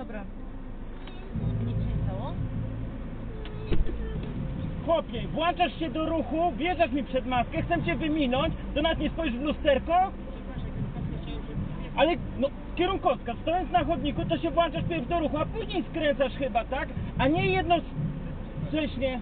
Dobra. Nic stało? Chłopie, włączasz się do ruchu, wjeżdżasz mi przed maskę, chcę cię wyminąć, Do nas nie spojrzysz w lusterko, ale no, kierunkowska, stojąc na chodniku, to się włączasz pierw do ruchu, a później skręcasz chyba, tak? A nie jednocześnie